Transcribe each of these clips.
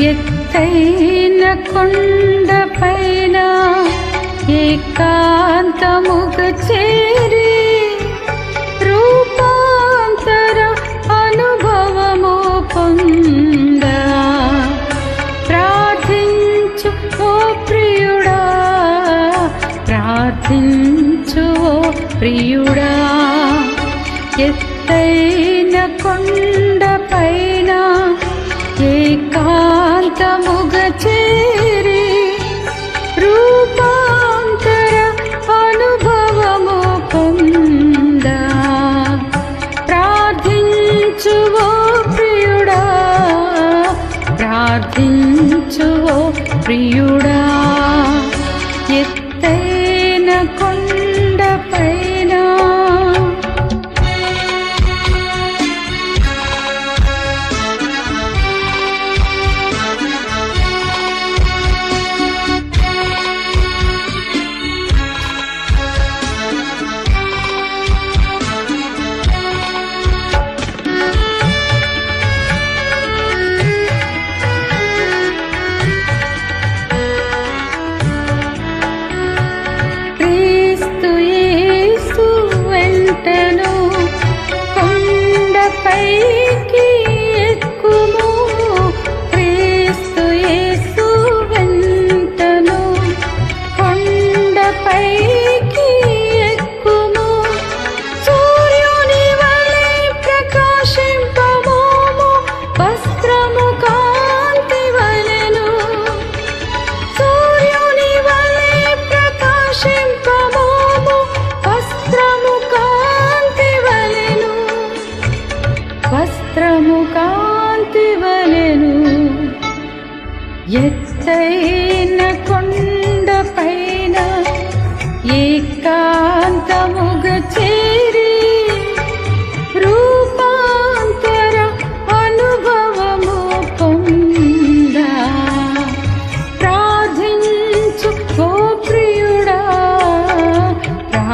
ఎత్తైన కొండపైన ఏకాంతముగ చేరి రూపాంతర అనుభవము పొంద. ప్రార్థించు ఓ ప్రియుడా ప్రార్థించు ఓ ప్రియుడా. ఎత్తైన కొండ పైన ఏకా ఏకాంతముగ చేరి రూపాంతర అనుభవము పొంద. ప్రార్థించు ప్రియుడా ప్రార్థించు ప్రియుడా. thấy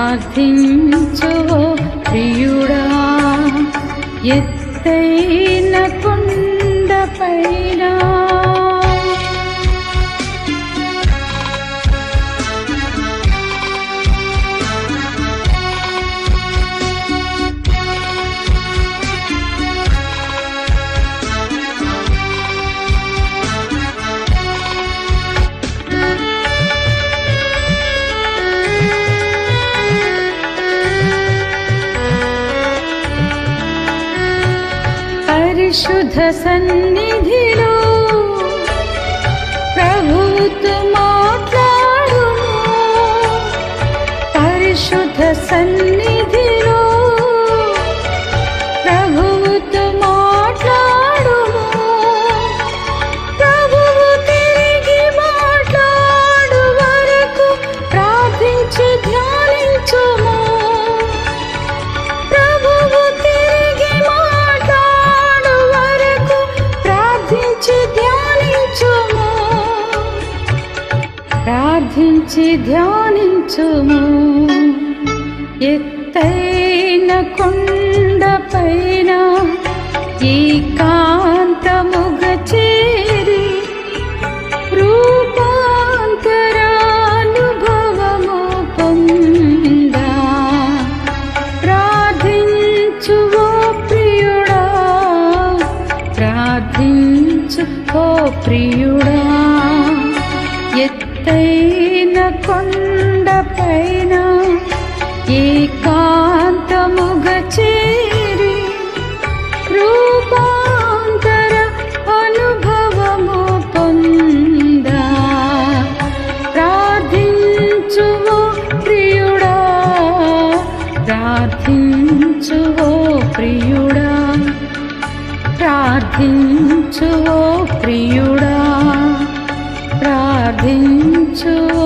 ప్రార్థించు ప్రియుడా ఎత్తైన కొండపైన शुद्धसन्निधि సాధించి ధ్యానించుము. ఎత్తైన కొండపైన ఏకాంతముగ చేరి రూపాంతరానుభవము పొందా. ప్రార్థించు ఓ ప్రియుడా ప్రార్థించు ఓ ప్రియుడా. ఎత్తైన కొండపైన ఏకాంతముగ చేరి రూపాంతర అనుభవము పొంద. ప్రార్థించువో ప్రియుడా ప్రార్థించు ప్రియుడా ప్రార్థించువో ప్రియుడా ప్రార్థించువో